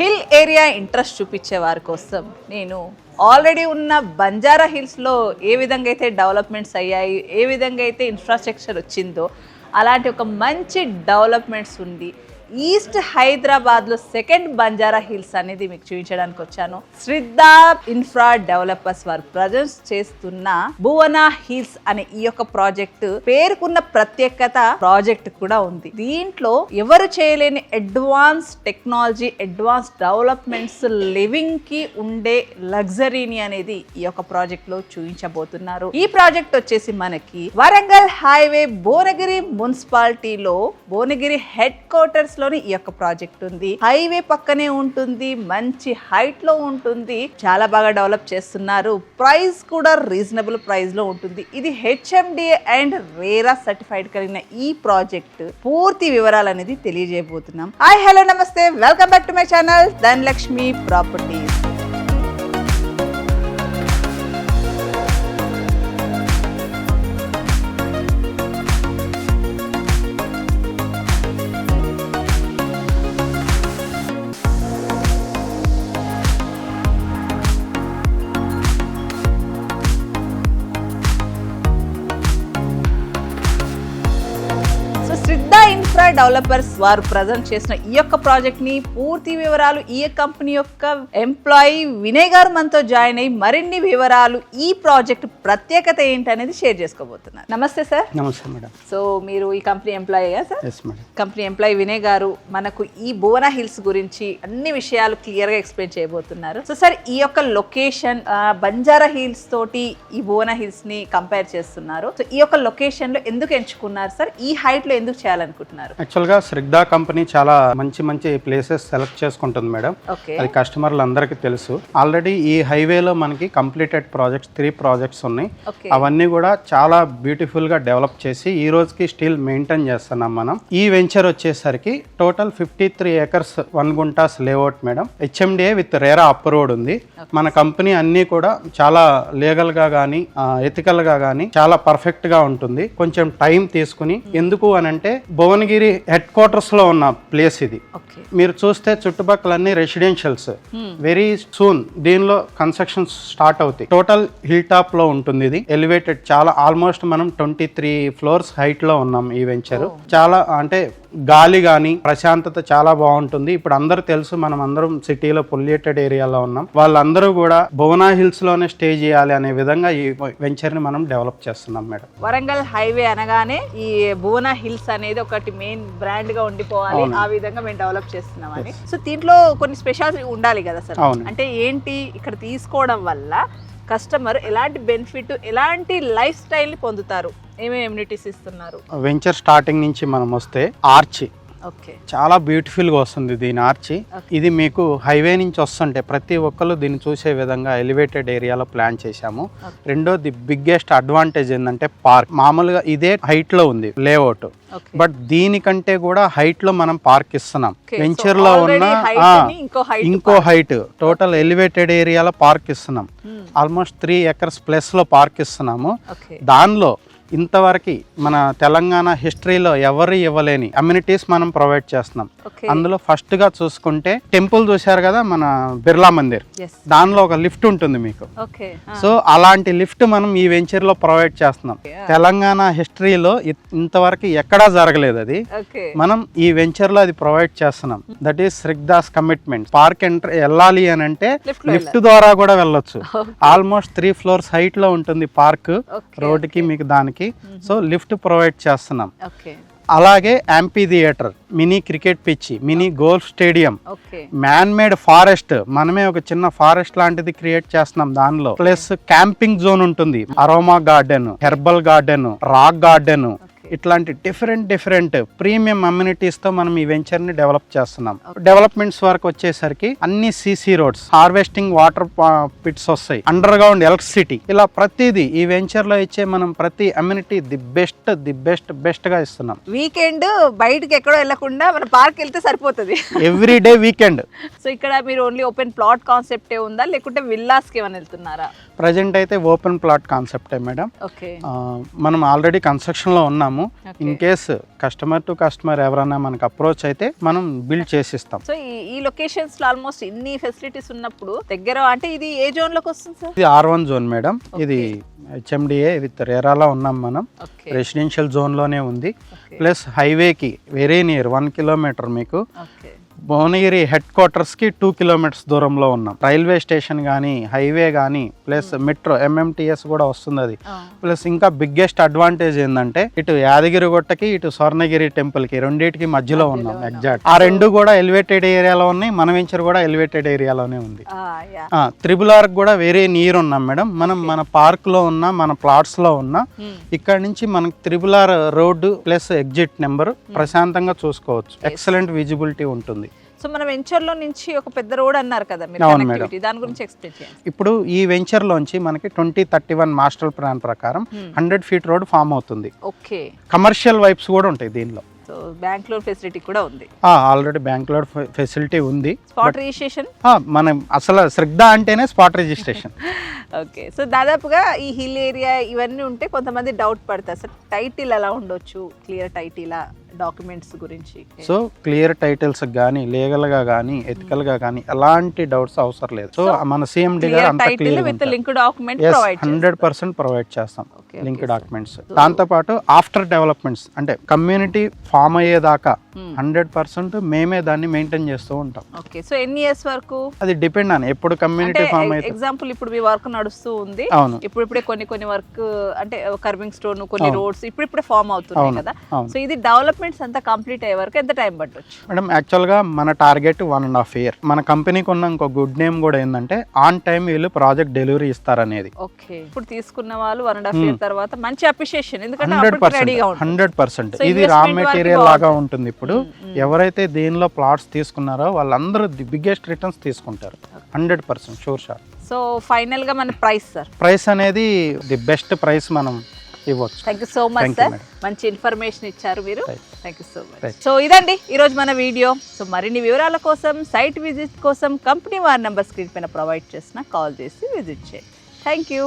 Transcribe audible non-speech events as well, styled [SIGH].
Hill area interest చూపించే వారి కోసం నేను ఆల్రెడీ ఉన్న బంజారా హిల్స్లో ఏ విధంగా అయితే డెవలప్మెంట్స్ అయ్యాయి ఏ విధంగా అయితే ఇన్ఫ్రాస్ట్రక్చర్ వచ్చిందో అలాంటి ఒక మంచి డెవలప్మెంట్స్ ఉంది. ఈస్ట్ హైదరాబాద్లో సెకండ్ బంజారా హిల్స్ అనేది మీకు చూపించడానికి వచ్చాను. శ్రద్ధ ఇన్ఫ్రా డెవలపర్స్ వారు ప్రజెంట్స్ చేస్తున్న భువనా హిల్స్ అనే ఈ యొక్క ప్రాజెక్ట్ పేరుకున్న ప్రత్యేకత ప్రాజెక్ట్ కూడా ఉంది. దీంట్లో ఎవరు చేయలేని అడ్వాన్స్ టెక్నాలజీ అడ్వాన్స్ డెవలప్మెంట్స్ లివింగ్కి ఉండే లగ్జరీని అనేది ఈ యొక్క ప్రాజెక్ట్లో చూపించబోతున్నారు. ఈ ప్రాజెక్ట్ వచ్చేసి మనకి వరంగల్ హైవే భువనగిరి మున్సిపాలిటీలో భువనగిరి హెడ్ క్వార్టర్స్ లోని ఈ యొక్క ప్రాజెక్ట్ ఉంది. హైవే పక్కనే ఉంటుంది మంచి హైట్లో ఉంటుంది. చాలా బాగా డెవలప్ చేస్తున్నారు. ప్రైస్ కూడా రీజనబుల్ ప్రైస్లో ఉంటుంది. ఇది హెచ్ఎండి అండ్ రేరా సర్టిఫైడ్ కలిగిన ఈ ప్రాజెక్ట్. పూర్తి వివరాలు అనేది తెలియజేయబోతున్నాం. హాయ్ హలో నమస్తే. Welcome back to my channel Dhanalakshmi properties. So Siddha infra developers వారు ప్రజెంట్ చేసిన ఈ యొక్క ప్రాజెక్ట్ని పూర్తి వివరాలు ఈ కంపెనీ యొక్క ఎంప్లాయీ వినయ్ గారు మనతో జాయిన్ అయ్యి మరిన్ని వివరాలు ఈ ప్రాజెక్ట్ ప్రత్యేకత ఏంటి అనేది షేర్ చేసుకోబోతున్నారు. నమస్తే సార్. నమస్తే మేడం. సో మీరు ఈ company ఎంప్లాయీయా sir? Company employee Vinay garu మనకు ఈ భువన హిల్స్ గురించి అన్ని విషయాలు క్లియర్గా ఎక్స్ప్లెయిన్ చేయబోతున్నారు. సో సార్ ఈ యొక్క లొకేషన్ బంజారా హిల్స్ తోటి ఈ భువన హిల్స్ని కంపేర్ చేస్తున్నారు. సో ఈ యొక్క లొకేషన్లో ఎందుకు ఎంచుకున్నారు సార్? ఈ హైట్లో ఎందుకు చేయాలనుకుంటున్నారు యాక్చువల్గా శ్రద్ధా కంపెనీ చాలా మంచి మంచి ప్లేసెస్ సెలెక్ట్ చేసుకుంటుంది మేడం. అది కస్టమర్లు అందరికీ తెలుసు. ఆల్రెడీ ఈ హైవేలో మనకి కంప్లీటెడ్ ప్రాజెక్ట్స్ త్రీ ప్రాజెక్ట్స్ ఉన్నాయి. అవన్నీ కూడా చాలా బ్యూటిఫుల్గా డెవలప్ చేసి ఈ రోజుకి స్టిల్ మెయింటైన్ చేస్తున్నాం మనం. ఈ వెంచర్ వచ్చేసరికి total fifty three acres one guntas layout madam. HMDA with RERA approved ఉంది. మన కంపెనీ అన్నీ కూడా చాలా లీగల్గా కానీ ఎథికల్గా కానీ చాలా పర్ఫెక్ట్గా ఉంటుంది. కొంచెం టైం తీసుకుని ఎందుకు అని అంటే భువనగిరి హెడ్ క్వార్టర్స్లో ఉన్న ప్లేస్ ఇది. మీరు చూస్తే చుట్టుపక్కల అన్ని రెసిడెన్షియల్స్ వెరీ సూన్ దీనిలో కన్స్ట్రక్షన్ స్టార్ట్ అవుతాయి. టోటల్ హిల్ టాప్లో ఉంటుంది ఇది. ఎలివేటెడ్ చాలా ఆల్మోస్ట్ మనం ట్వంటీ త్రీ ఫ్లోర్స్ హైట్లో ఉన్నాం ఈ వెంచర్ చాలా అంటే గాలి కానీ ప్రశాంతత చాలా బాగుంటుంది. ఇప్పుడు అందరూ తెలుసు మనం అందరం సిటీలో పొల్యూటెడ్ ఏరియాలో ఉన్నాం. వాళ్ళందరూ కూడా భువనా హిల్స్లోనే స్టే చేయాలి అనే విధంగా ఈ వెంచర్ని మనం డెవలప్ చేస్తున్నాం మేడం. వరంగల్ హైవే అనగానే ఈ భువన హిల్స్ అనేది ఒకటి మెయిన్ బ్రాండ్గా ఉండిపోవాలి. ఆ విధంగా మేము డెవలప్ చేస్తున్నామని. సో దీంట్లో కొన్ని స్పెషాలిటీ ఉండాలి కదా సార్. అంటే ఏంటి ఇక్కడ తీసుకోవడం వల్ల కస్టమర్ ఎలాంటి బెనిఫిట్ ఎలాంటి లైఫ్ స్టైల్ పొందుతారు? ఏమేమి ఎమ్యూనిటీస్ ఇస్తున్నారు? వెంచర్ స్టార్టింగ్ నుంచి మనం వస్తే ఆర్చి. చాలా బ్యూటిఫుల్గా వస్తుంది దీని ఆర్చి. ఇది మీకు హైవే నుంచి వస్తుంటే ప్రతి ఒక్కరు దీన్ని చూసే విధంగా ఎలివేటెడ్ ఏరియాలో ప్లాన్ చేశాము. రెండో ది బిగ్గెస్ట్ అడ్వాంటేజ్ ఏంటంటే పార్క్. మామూలుగా ఇదే హైట్లో ఉంది లేఅవుట్. బట్ దీనికంటే కూడా హైట్లో మనం పార్క్ ఇస్తున్నాం. వెంచర్లో ఉన్న ఇంకో హైట్ టోటల్ ఎలివేటెడ్ ఏరియాలో పార్క్ ఇస్తున్నాం. ఆల్మోస్ట్ త్రీ ఎకర్స్ ప్లస్లో పార్క్ ఇస్తున్నాము. దానిలో ఇంతవరకు మన తెలంగాణ హిస్టరీలో ఎవరు ఇవ్వలేని అమ్యూనిటీస్ మనం ప్రొవైడ్ చేస్తున్నాం. అందులో ఫస్ట్గా చూసుకుంటే టెంపుల్ చూశారు కదా మన బిర్లా మందిర్. దానిలో ఒక లిఫ్ట్ ఉంటుంది మీకు. సో అలాంటి లిఫ్ట్ మనం ఈ వెంచర్లో ప్రొవైడ్ చేస్తున్నాం. తెలంగాణ హిస్టరీలో ఇంతవరకు ఎక్కడా జరగలేదు అది. మనం ఈ వెంచర్లో అది ప్రొవైడ్ చేస్తున్నాం. That is Srigdha's commitment park enter వెళ్ళాలి అని అంటే లిఫ్ట్ ద్వారా కూడా వెళ్ళొచ్చు. ఆల్మోస్ట్ త్రీ ఫ్లోర్స్ హైట్లో ఉంటుంది పార్క్ రోడ్డుకి మీకు దానికి సో లిఫ్ట్ ప్రొవైడ్ చేస్తున్నాం. అలాగే amphitheatre mini cricket pitch mini golf stadium man made forest మనమే ఒక చిన్న ఫారెస్ట్ లాంటిది క్రియేట్ చేస్తున్నాం దానిలో. ప్లస్ క్యాంపింగ్ జోన్ ఉంటుంది. Aroma garden herbal garden rock garden ఇట్లాంటి డిఫరెంట్ డిఫరెంట్ ప్రీమియం అమ్యూనిటీస్తో మనం ఈ వెంచర్ని డెవలప్ చేస్తున్నాం డెవలప్మెంట్స్ వరకు వచ్చేసరికి అన్ని CC roads harvesting water pits వస్తాయి. అండర్ గ్రౌండ్ ఎలక్ట్రిసిటీ ఇలా ప్రతిదీ ఈ వెంచర్లో ఇచ్చే మనం ప్రతి amenity the best the best బెస్ట్గా ఇస్తున్నాం. వీకెండ్ బయటకి ఎక్కడో వెళ్ళకుండా మన పార్క్ వెళ్తే సరిపోతుంది. ఎవ్రీ డే వీకెండ్ సో ఇక్కడ మీరు ఓన్లీ ఓపెన్ ప్లాట్ కాన్సెప్టే ఉందా? లేకుంటే విల్లాస్కి ఏమైనా వెళ్తున్నారా? ప్రజెంట్ అయితే ఓపెన్ ప్లాట్ కాన్సెప్టే మేడం ఓకే మనం ఆల్రెడీ కన్స్ట్రక్షన్లో ఉన్నాము. చేస్తాము. In case customer to customer ఎవరైనా మనకు అప్రోచ్ అయితే మనం బిల్డ్ చేసిస్తాం. సో ఈ లొకేషన్స్లో ఆల్మోస్ట్ ఇన్ని ఫెసిలిటీస్ ఉన్నప్పుడు దగ్గర అంటే ఇది ఏ జోన్లోకి వస్తుంది సార్ ఇది ఆర్ వన్ జోన్ మేడం ఇది హెచ్ఎండిఏ విత్ రేరాలో ఉన్నాం మనం. రెసిడెన్షియల్ జోన్లోనే ఉంది. ప్లస్ హైవేకి వెరీ నియర్ వన్ కిలోమీటర్ మీకు. భువనగిరి హెడ్ క్వార్టర్స్కి టూ కిలోమీటర్స్ దూరంలో ఉన్నాం. రైల్వే స్టేషన్ కానీ హైవే కానీ ప్లస్ మెట్రో ఎంఎంటీఎస్ కూడా వస్తుంది అది. ప్లస్ ఇంకా బిగ్గెస్ట్ అడ్వాంటేజ్ ఏంటంటే ఇటు యాదగిరిగుట్టకి ఇటు స్వర్ణగిరి టెంపుల్కి రెండింటికి మధ్యలో ఉన్నాం ఎగ్జాక్ట్ ఆ రెండు కూడా ఎలివేటెడ్ ఏరియాలో ఉన్నాయి మన వెంచర్ కూడా ఎలివేటెడ్ ఏరియాలోనే ఉంది. త్రిబుల్ ఆర్ కూడా వెరీ నియర్ ఉన్నాం మేడం. మనం మన పార్క్లో ఉన్న మన ప్లాట్స్లో ఉన్న ఇక్కడ నుంచి మనకి triple R road plus exit number ప్రశాంతంగా చూసుకోవచ్చు. ఎక్సలెంట్ విజిబిలిటీ ఉంటుంది. సో మన వెంచర్లో నుంచి ఒక పెద్ద రోడ్ అన్నారు కదా మీరు. కనెక్టివిటీ దాని గురించి ఎక్స్ప్లెయిన్ చేయండి. ఇప్పుడు ఈ వెంచర్ లోంచి మనకి twenty thirty one master plan ప్రకారం హండ్రెడ్ ఫీట్ రోడ్ ఫామ్ అవుతుంది. ఓకే. కమర్షియల్ వైబ్స్ కూడా ఉంటాయి దీనిలో. సో బ్యాంక్ లోన్ ఫెసిలిటీ కూడా ఉంది. ఆల్రెడీ బ్యాంక్లో ఫెసిలిటీ ఉంది. స్పాట్ రిజిస్ట్రేషన్ మనం అసలు శ్రద్ధ అంటేనే స్పాట్ రిజిస్ట్రేషన్ [LAUGHS] ఓకే. సో దాదాపుగా ఈ హిల్ ఏరియా ఇవన్నీ ఉంటే కొంతమంది డౌట్ పడతారు. సార్ టైటిల్ ఎలా ఉండొచ్చు? క్లియర్ టైటిల్ డాక్యుమెంట్స్ గురించి. సో క్లియర్ టైటిల్స్ కానీ లీగల్గా కానీ ఎథికల్గా కానీ ఎలాంటి డౌట్స్ అవసరం లేదు. సో మన సిఎండి గారు అంత clear with link document hundred percent provide చేస్తాం లింక్ డాక్యుమెంట్స్. దాంతోపాటు ఆఫ్టర్ డెవలప్మెంట్స్ అంటే కమ్యూనిటీ ఫామ్ అయ్యేదాకా Hmm. హండ్రెడ్ పర్సెంట్ మేమే దాన్ని మెయింటైన్ చేస్తూ ఉంటాం. ఓకే సో ఎన్ని ఇయర్స్ వరకు? అది డిపెండ్ అని ఎప్పుడు కమ్యూనిటీ ఫామ్ అయితే ఎగ్జాంపుల్ ఇప్పుడు మీ వర్క్ నడుస్తూ ఉంది. అవును. ఇప్పుడు ఇప్పుడే కొన్ని కొన్ని వర్క్ అంటే కర్వింగ్ స్టోన్ కొన్ని. రోడ్స్ ఇప్పుడు ఇప్పుడే ఫామ్ అవుతున్నాయి అవును కదా. సో ఇది డెవలప్మెంట్స్ అంతా కంప్లీట్ అయ్యే వరకు ఎంత టైం పట్టొచ్చు? మేడం యాక్చువల్గా మన target one and half year మన కంపెనీకి ఉన్న ఇంకో గుడ్ నేమ్ కూడా ఏంటంటే ఆన్ టైం వీళ్ళు ప్రాజెక్ట్ డెలివరీ ఇస్తారనేది. ఓకే ఇప్పుడు తీసుకున్న వాళ్ళు వన్ అండ్ హాఫ్ ఇయర్ తర్వాత మంచి అప్రిషియేషన్ ఎందుకంటే హండ్రెడ్ పర్సెంట్ హండ్రెడ్ పర్సెంట్ ఇది రా మెటీరియల్ లాగా ఉంటుంది ఇప్పుడు. ఎవరైతే దీనిలో ప్లాట్స్ తీసుకున్నారో వాళ్ళందరూ ది బిగ్గెస్ట్ రిటర్న్స్ తీసుకుంటారు. Hundred percent sure shot so ఫైనల్గా మన ప్రైస్ సార్ ప్రైస్ అనేది ది బెస్ట్ ప్రైస్ మనం ఇవ్వచ్చు. Thank you so much sir. మంచి ఇన్ఫర్మేషన్ ఇచ్చారు మీరు. Thank you so much. So ఇదండి ఈరోజు మన వీడియో. సో మరిన్ని వివరాల కోసం సైట్ విజిట్ కోసం కంపెనీ వారి నెంబర్ స్క్రీన్ పైన ప్రొవైడ్ చేసిన కాల్ చేసి విజిట్ చేయండి. Thank you